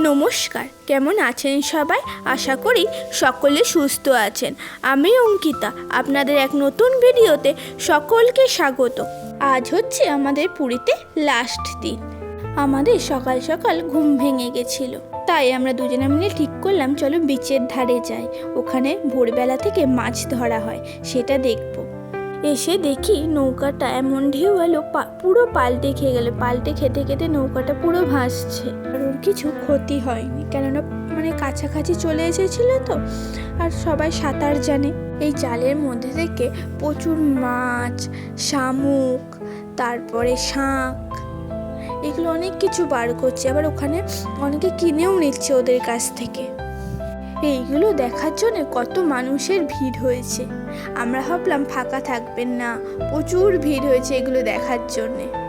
নমস্কার, কেমন আছেন সবাই? আশা করি সকলে সুস্থ আছেন। আমি অঙ্কিতা, আপনাদের এক নতুন ভিডিওতে সকলকে স্বাগত। আজ হচ্ছে আমাদের পুরীতে লাস্ট দিন। আমাদের সকাল সকাল ঘুম ভেঙে গেছিল। তাই আমরা দুজনে মিলে ঠিক করলাম, চলো বিচের ধারে যাই। ওখানে ভোরবেলা থেকে মাছ ধরা হয়, সেটা দেখব। এসে দেখি নৌকাটা এমন ঢেউ এলো পুরো পাল্টে খেয়ে গেল। পাল্টে খেতে খেতে নৌকাটা পুরো ভাসছে। আর ওর কিছু ক্ষতি হয়নি, কেননা মানে কাছাকাছি চলে এসেছিল তো, আর সবাই সাঁতার জানে। এই জালের মধ্যে থেকে প্রচুর মাছ, শামুক, তারপরে শাঁখ, এগুলো অনেক কিছু বার করছে। আবার ওখানে অনেকে কিনেও নিচ্ছে ওদের কাছ থেকে। এইগুলো দেখার জন্য কত মানুষের ভিড় হয়েছে। আমরা ভাবলাম ফাঁকা থাকবেন না, প্রচুর ভিড় হয়েছে এগুলো দেখার জন্যে।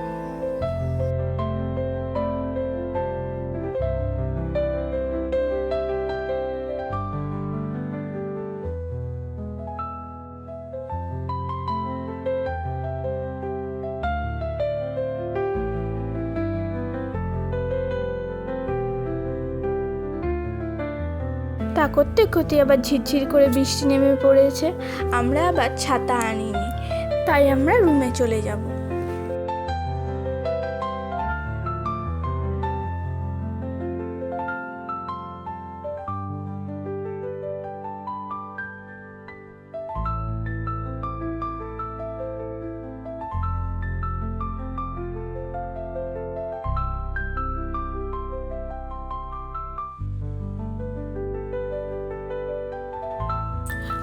তা করতে করতে আবার ঝিরঝির করে বৃষ্টি নেমে পড়েছে। আমরা আবার ছাতা আনিনি। তাই আমরা রুমে চলে যাব।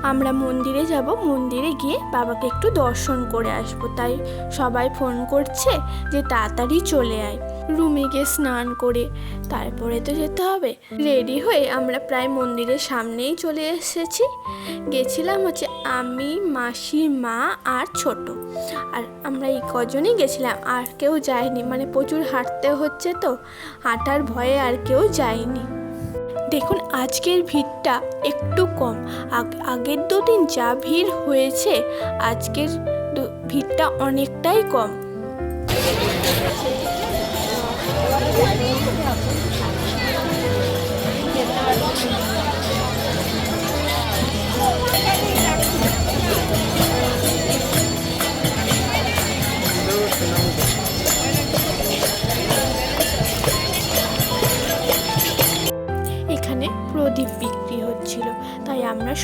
আমরা মন্দিরে যাব। মন্দিরে গিয়ে বাবাকে একটু দর্শন করে আসব। তাই সবাই ফোন করছে যে তাড়াতাড়ি চলে আয়। রুমে গিয়ে স্নান করে তারপরে তো যেতে হবে। রেডি হয়ে আমরা প্রায় মন্দিরের সামনেই চলে এসেছি। গেছিলাম হচ্ছে আমি, মাসি, মা আর ছোট। আর আমরা এই কজনই গেছিলাম। আর কেউ যায়নি। মানে প্রচুর হাঁটতে হচ্ছে তো। হাঁটার ভয়ে আর কেউ যায়নি। দেখুন, আজকের ভিড়টা একটু কম। আগ- আগের দুদিন যা ভিড় হয়েছে আজকের ভিড়টা অনেকটাই কম। এখানে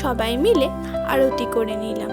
সবাই মিলে আরতি করে নিলাম।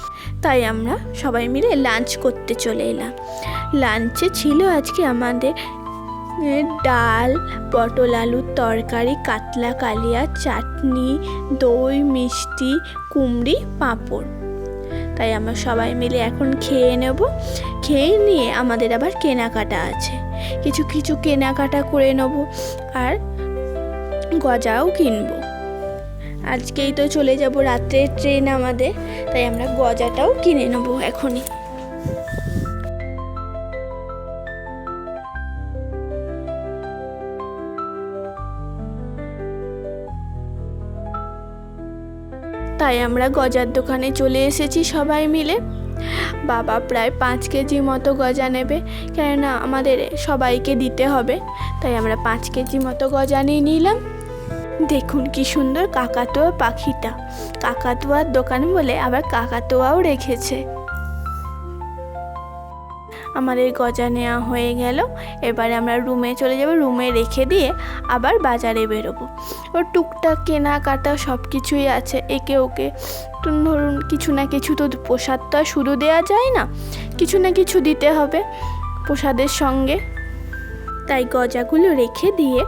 তাই আমরা সবাই মিলে লাঞ্চ করতে চলে এলাম। লাঞ্চে ছিল আজকে আমাদের ডাল, পটল আলুর তরকারি, কাতলা কালিয়া, চাটনি, দই, মিষ্টি, কুমড়ি, পাঁপড়। তাই আমরা সবাই মিলে এখন খেয়ে নেব। খেয়ে নিয়ে আমাদের আবার কেনাকাটা আছে। কিছু কিছু কেনাকাটা করে নেব আর গজাও কিনবো। আজকেই তো চলে যাব রাত্রের ট্রেন আমাদের, তাই আমরা গজাটাও কিনে নেব এখনই। তাই আমরা গজার দোকানে চলে এসেছি সবাই মিলে। বাবা প্রায় পাঁচ কেজি মতো গজা নেবে, কেননা আমাদের সবাইকে দিতে হবে, তাই আমরা পাঁচ কেজি মতো গজা নিয়ে নিলাম। দেখুন কি সুন্দর কাকাতুয়া পাখিটা। কাকাতুয়ার দোকান বলে আবার কাকাতুয়াও রেখেছে। আমাদের গজা নেওয়া হয়ে গেল। এবারে আমরা রুমে চলে যাব। রুমে রেখে দিয়ে আবার বাজারে বেরোবো। ওর টুকটাক কেনাকাটা সব কিছুই আছে। একে ওকে ধরুন কিছু না কিছু তো প্রসাদ তো আর শুধু দেওয়া যায় না, কিছু না কিছু দিতে হবে প্রসাদের সঙ্গে। তাই গজাগুলো রেখে দিয়ে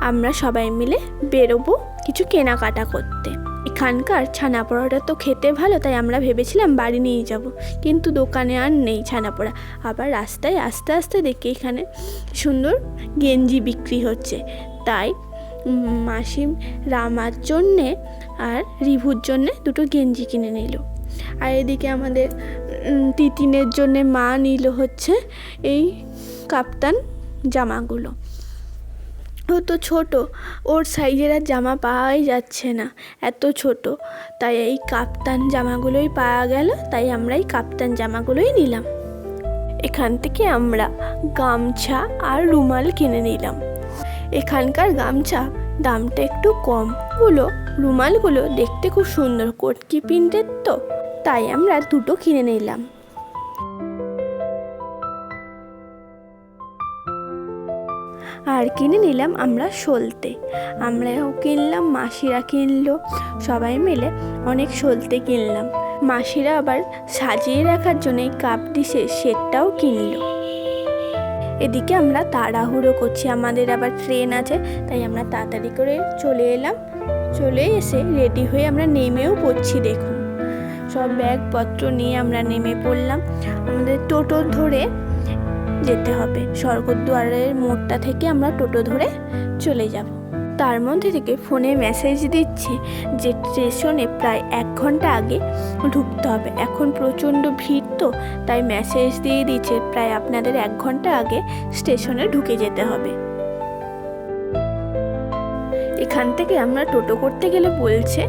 আমরা সবাই মিলে বেরোবো কিছু কেনাকাটা করতে। এখানকার ছানা পোড়াটা তো খেতে ভালো, তাই আমরা ভেবেছিলাম বাড়ি নিয়ে যাব। কিন্তু দোকানে আর নেই ছানা পোড়া আবার রাস্তায় আস্তে আস্তে দেখি এখানে সুন্দর গেঞ্জি বিক্রি হচ্ছে। তাই মাসি রামার জন্যে আর রিভুর জন্যে দুটো গেঞ্জি কিনে নিল। আর এদিকে আমাদের তিতিনের জন্যে মা নিল হচ্ছে এই কাপ্তান জামাগুলো। ও তো ছোট, ওর সাইজের আর জামা পাওয়াই যাচ্ছে না, এত ছোট। তাই এই কাপ্তান জামাগুলোই পাওয়া গেল, তাই আমরা এই কাপ্তান জামাগুলোই নিলাম। এখান থেকে আমরা গামছা আর রুমাল কিনে নিলাম। এখানকার গামছা দামটা একটু কম। গুলো, রুমালগুলো দেখতে খুব সুন্দর, কোটকি প্রিন্টের তো। তাই আমরা দুটো কিনে নিলাম। আর কিনে নিলাম আমরা সলতে। আমরাও কিনলাম, মাসিরা কিনলো, সবাই মিলে অনেক সলতে কিনলাম। মাসিরা আবার সাজিয়ে রাখার জন্য এই কাপ ডিশের সেটটাও কিনলো। এদিকে আমরা তাড়াহুড়ো করছি, আমাদের আবার ট্রেন আছে, তাই আমরা তাড়াতাড়ি করে চলে এলাম। চলে এসে রেডি হয়ে আমরা নেমেও পড়ছি, দেখুন। সব ব্যাগপত্র নিয়ে আমরা নেমে পড়লাম। আমাদের টোটো ধরে যেতে হবে। স্বর্গদ্বারের মোড়টা থেকে আমরা টোটো ধরে চলে যাব। তার মধ্যে থেকে ফোনে মেসেজ দিচ্ছে যে স্টেশনে প্রায় এক ঘণ্টা আগে ঢুকতে হবে। এখন প্রচণ্ড ভিড় তো, তাই মেসেজ দিয়ে দিচ্ছে প্রায় আপনাদের এক ঘণ্টা আগে স্টেশনে ঢুকে যেতে হবে। এখান থেকে আমরা টোটো করতে গেলে বলছে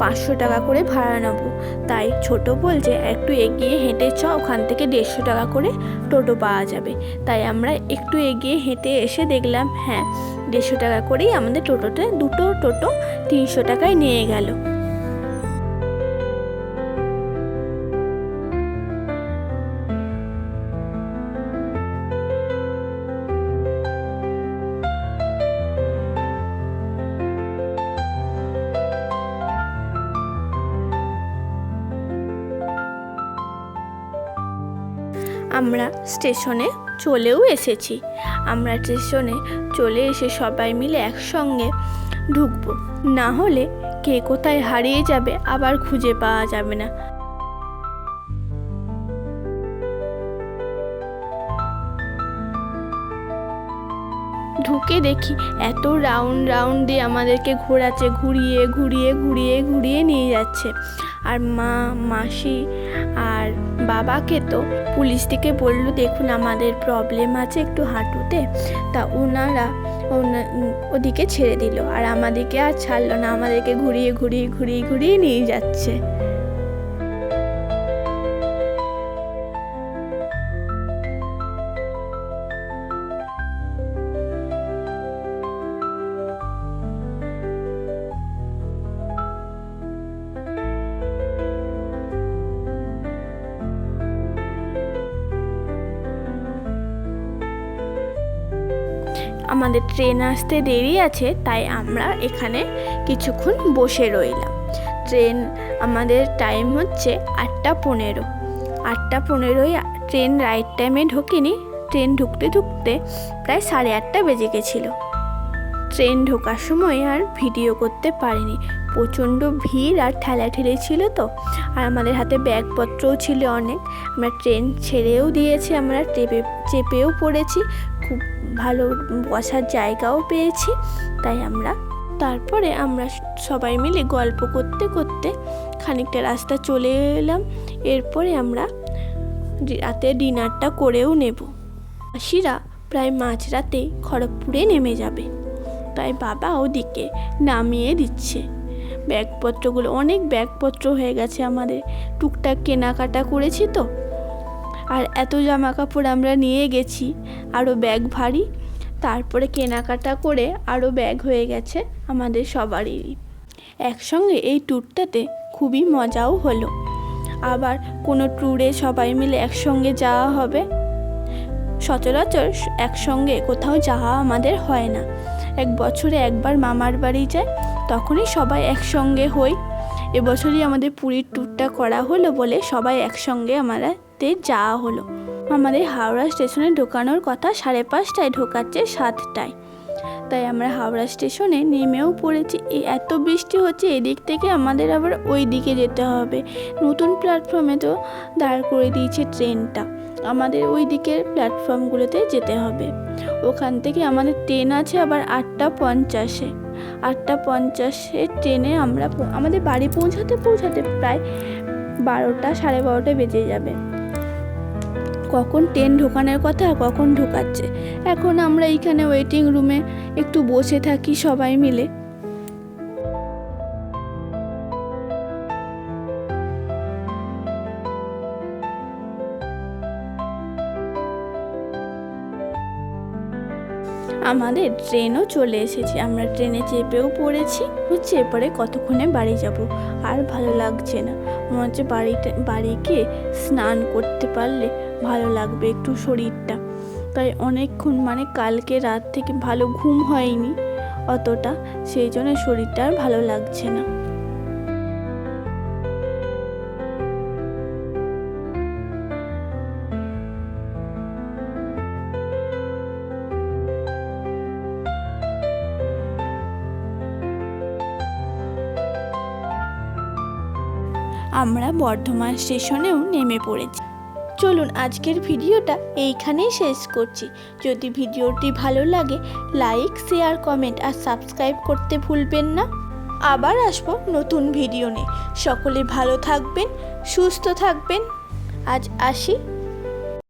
পাঁচশো টাকা করে ভাড়া নেব। তাই ছোট বলছে, একটু এগিয়ে হেঁটে চ, ওখান থেকে দেড়শো টাকা করে টোটো পাওয়া যাবে। তাই আমরা একটু এগিয়ে হেঁটে এসে দেখলাম হ্যাঁ দেড়শো টাকা করেই আমাদের টোটোতে দুটো টোটো তিনশো টাকায় নিয়ে গেল। আমরা স্টেশনে চলেও এসেছি। আমরা স্টেশনে চলে এসে সবাই মিলে একসঙ্গে ঢুকবো। না হলে কে কোথায় হারিয়ে যাবে আবার খুঁজে পাওয়া যাবে না। ঢুকে দেখি এত রাউন্ড রাউন্ড দিয়ে আমাদেরকে ঘোরাচ্ছে, ঘুরিয়ে ঘুরিয়ে ঘুরিয়ে ঘুরিয়ে নিয়ে যাচ্ছে। আর মা, মাসি আর বাবাকে তো পুলিশ থেকে বলল, দেখুন, আমাদের প্রবলেম আছে একটু হাঁটুতে। তা ওনারা ওদিকে ছেড়ে দিল। আর আমাদেরকে আর ছাড়লো না, আমাদেরকে ঘুরিয়ে ঘুরিয়ে ঘুরিয়ে ঘুরিয়ে নিয়ে যাচ্ছে। আমাদের ট্রেন আসতে দেরি আছে, তাই আমরা এখানে কিছুক্ষণ বসে রইলাম। ট্রেন আমাদের টাইম হচ্ছে আটটা পনেরো। আটটা পনেরোই ট্রেন রাইট টাইমে ঢোকেনি। ট্রেন ঢুকতে ঢুকতে প্রায় সাড়ে আটটা বেজে গেছিল। ট্রেন ঢোকার সময় আর ভিডিও করতে পারিনি। প্রচণ্ড ভিড় আর ঠেলাঠেলি ছিল তো, আর আমাদের হাতে ব্যাগপত্রও ছিল অনেক। আমরা ট্রেন ছেড়েও দিয়েছি, আমরা চেপে, চেপেও পড়েছি। ভালো বসার জায়গাও পেয়েছি, তাই আমরা তারপরে আমরা সবাই মিলে গল্প করতে করতে খানিকটা রাস্তা চলে এলাম। এরপরে আমরা রাতে ডিনারটা করেও নেব। মাসিরা প্রায় মাঝরাতেই খড়গপুরে নেমে যাবে। তাই বাবা ওদিকে নামিয়ে দিচ্ছে। ব্যাগপত্রগুলো, অনেক ব্যাগপত্র হয়ে গেছে আমাদের। টুকটাক কেনাকাটা করেছি তো। আর এত জামা কাপড় আমরা নিয়ে গেছি। আরও ব্যাগ ভারী। তারপরে কেনাকাটা করে আরও ব্যাগ হয়ে গেছে আমাদের সবারই। একসঙ্গে এই ট্যুরটাতে খুবই মজাও হলো। আবার কোনো ট্যুরে সবাই মিলে একসঙ্গে যাওয়া হবে। সচরাচর একসঙ্গে কোথাও যাওয়া আমাদের হয় না। এক বছরে একবার মামার বাড়ি যায়, তখনই সবাই একসঙ্গে হই। এবছরই আমাদের পুরীর ট্যুরটা করা হলো বলে সবাই একসঙ্গে আমাদের যাওয়া হলো। আমাদের হাওড়া স্টেশনে ঢোকানোর কথা সাড়ে পাঁচটায় ঢোকাচ্ছে সাতটায়। তাই আমরা হাওড়া স্টেশনে নেমেও পড়েছি। এত বৃষ্টি হচ্ছে, এদিক থেকে আমাদের আবার ওই দিকে যেতে হবে। নতুন প্ল্যাটফর্মে তো দাঁড় করে দিয়েছে ট্রেনটা। আমাদের ওই দিকের প্ল্যাটফর্মগুলোতে যেতে হবে। ওখান থেকে আমাদের ট্রেন আছে আবার আটটা পঞ্চাশে। আটটা পঞ্চাশে ট্রেনে আমরা আমাদের বাড়ি পৌঁছাতে পৌঁছাতে প্রায় বারোটা সাড়ে বারোটা বেজে যাবে। কখন ট্রেন ঢোকানোর কথা, কখন ঢোকাচ্ছে। এখন আমরা এইখানে ওয়েটিং রুমে একটু বসে থাকি সবাই মিলে। আমাদের ট্রেনও চলে এসেছে, আমরা ট্রেনে চেপেও পড়েছি। হচ্ছে এরপরে কতক্ষণে বাড়ি যাব, আর ভালো লাগছে না। মনে হচ্ছে বাড়িতে, বাড়ি গিয়ে স্নান করতে পারলে ভালো লাগবে একটু শরীরটা। তাই অনেকক্ষণ মানে কালকে রাত থেকে ভালো ঘুম হয়নি অতটা, সেই জন্য শরীরটা আর ভালো লাগছে না। আমরা বর্ধমান স্টেশনেও নেমে পড়েছি। চলুন আজকের ভিডিওটা এইখানেই শেষ করছি। যদি ভিডিওটি ভালো লাগে, লাইক, শেয়ার, কমেন্ট আর সাবস্ক্রাইব করতে ভুলবেন না। আবার আসব নতুন ভিডিও নিয়ে। সকলে ভালো থাকবেন, সুস্থ থাকবেন। আজ আসি।